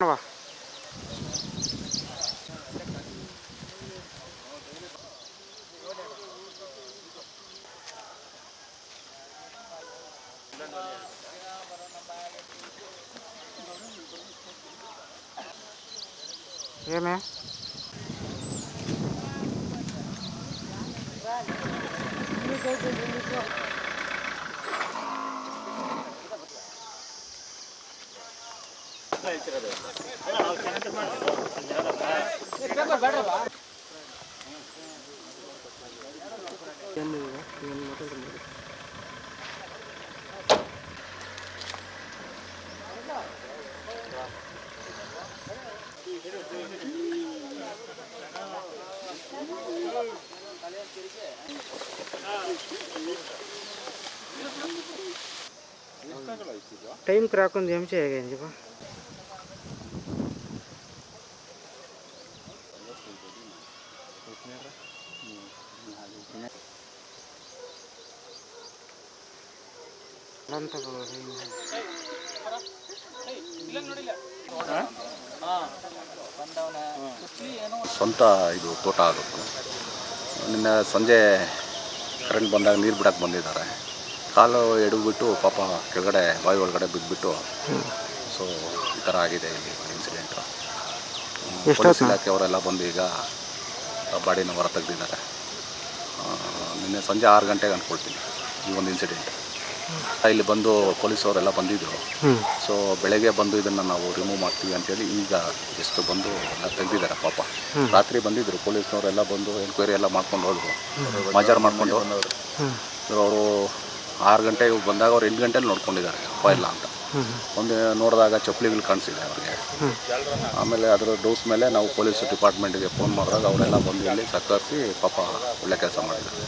のは。ये मैं Thank you. ಹೇಳ್ತಿರೋದು ನಾವು ಚೆನ್ನಾಗಿ ಮಾಡ್ತೀವಿ ಸ್ವಂತ ಇದು ತೋಟ ಆಗುತ್ತೆ ನಿನ್ನೆ ಸಂಜೆ ಕರೆಂಟ್ ಬಂದಾಗ ನೀರು ಬಿಡಕ್ಕೆ ಬಂದಿದ್ದಾರೆ. ಕಾಲು ಎಡಗ್ಬಿಟ್ಟು ಪಾಪ ಕೆಳಗಡೆ ಬಾಯಿ ಒಳಗಡೆ ಬಿದ್ದುಬಿಟ್ಟು ಸೊ ಈ ಥರ ಆಗಿದೆ ಇಲ್ಲಿ ಇನ್ಸಿಡೆಂಟು ಪೊಲೀಸ್ ಇಲಾಖೆಯವರೆಲ್ಲ ಬಂದು ಈಗ ಬಾಡಿನ ಹೊರ ತೆಗೆದಿದ್ದಾರೆ. ನಿನ್ನೆ ಸಂಜೆ ಆರು ಗಂಟೆಗೆ ಅಂದ್ಕೊಳ್ತೀನಿ ಈ ಒಂದು ಇನ್ಸಿಡೆಂಟ್ ಇಲ್ಲಿ ಬಂದು ಪೊಲೀಸವರೆಲ್ಲ ಬಂದಿದ್ದರು ಸೊ ಬೆಳಗ್ಗೆ ಬಂದು ಇದನ್ನು ನಾವು ರಿಮೂವ್ ಮಾಡ್ತೀವಿ ಅಂತೇಳಿ ಈಗ ಎಷ್ಟು ಬಂದು ಎಲ್ಲ ತೆಗೆದಿದ್ದಾರೆ ಪಾಪ. ರಾತ್ರಿ ಬಂದಿದ್ದರು ಪೊಲೀಸ್ನವರೆಲ್ಲ ಬಂದು ಎನ್ಕ್ವೈರಿ ಎಲ್ಲ ಮಾಡ್ಕೊಂಡು ಹೋದರು. ಮಜಾರ್ ಮಾಡ್ಕೊಂಡು ಅವರು ಆರು ಗಂಟೆಗೆ ಬಂದಾಗ ಅವ್ರು ಎಂಟು ಗಂಟೆಲಿ ನೋಡ್ಕೊಂಡಿದ್ದಾರೆ ಅಪ್ಪ ಇಲ್ಲ ಅಂತ ಒಂದು ನೋಡಿದಾಗ ಚಪ್ಪಲಿಗಳು ಕಾಣಿಸಿದೆ ಅವ್ರಿಗೆ. ಆಮೇಲೆ ಅದರ ಡೋಸ್ ಮೇಲೆ ನಾವು ಪೊಲೀಸ್ ಡಿಪಾರ್ಟ್ಮೆಂಟಿಗೆ ಫೋನ್ ಮಾಡಿದಾಗ ಅವರೆಲ್ಲ ಬಂದು ಇಲ್ಲಿ ಸಕ್ಕರಿಸಿ ಪಾಪ ಒಳ್ಳೆ ಕೆಲಸ ಮಾಡಿದ್ದಾರೆ.